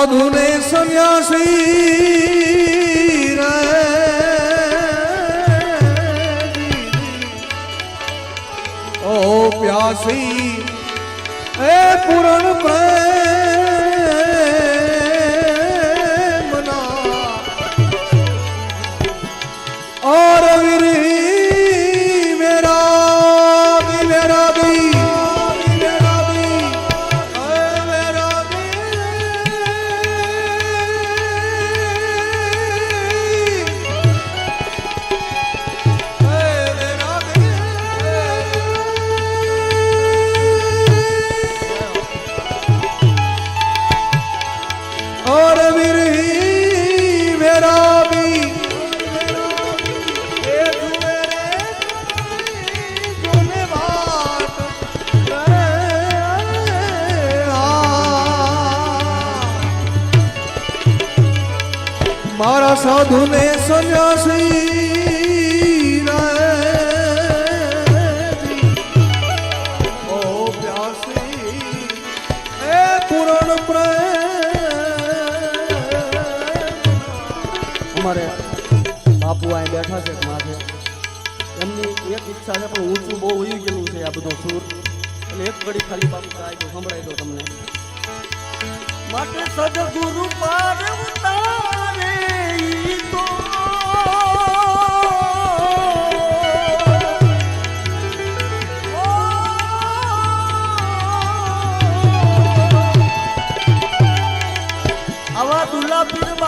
સાધુને સંન્યાસી રે ઓ પ્યાસી મારા સાધુને સંન્યાસી ઓ પ્યાસી એ પૂરણ અમારે બાપુ અહીં બેઠા છે માથે. એમની એક ઈચ્છા છે, પણ ઊંચું બહુ ઉઈ ગયેલું છે આ બધો સૂર? એટલે એક ઘડી ખાલી બાપુ ગાય સંભળાય દો તમને. માટે સદગુરુ પાર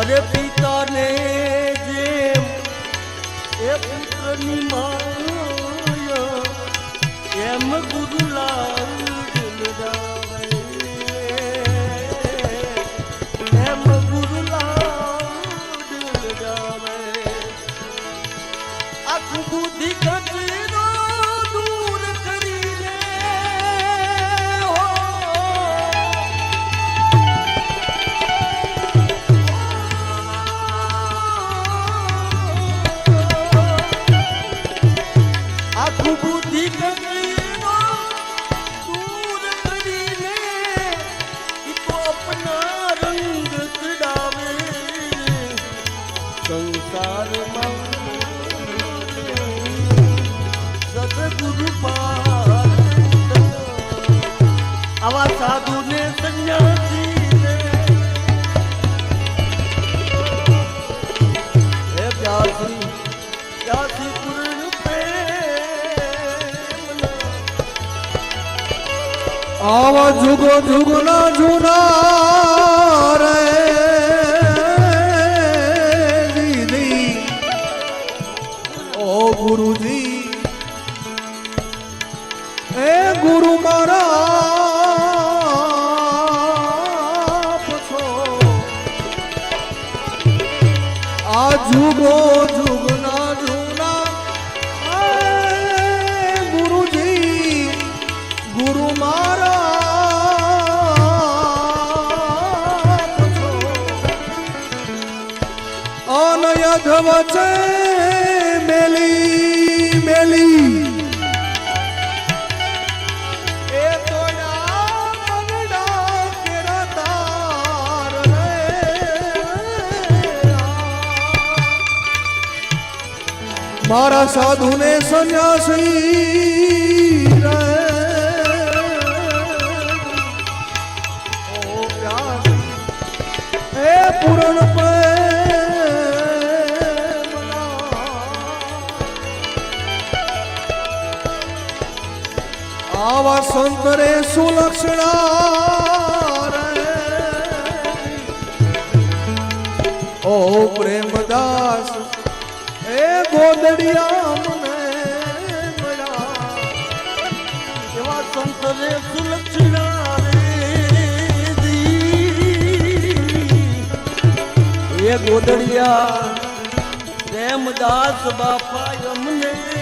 અરે પિતાને જેમ પુત્રની માયા એમ ગુરુ લડાવે. એમ ગુરુ આખું બુદ્ધિ કચરો આવા જુગો જુગના જુના રે દીદી. ઓ ગુરુજી. એ ગુરુ મારા આ જુગો વચે મેલી મેલી. મારા સાધુને સંન્યાસી પૂરણ પ્રેમના આવા સંતરે સુલક્ષણા ઓ પ્રેમદાસ એ ગોદડિયા મને એવા સંતરે સુલક્ષણા એ ગોદડિયા, પ્રેમદાસ બાપા અમને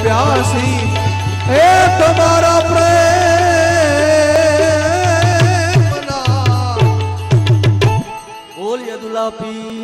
પ્યાસી હે તમારા પ્રેમ બોલ યદુલા પી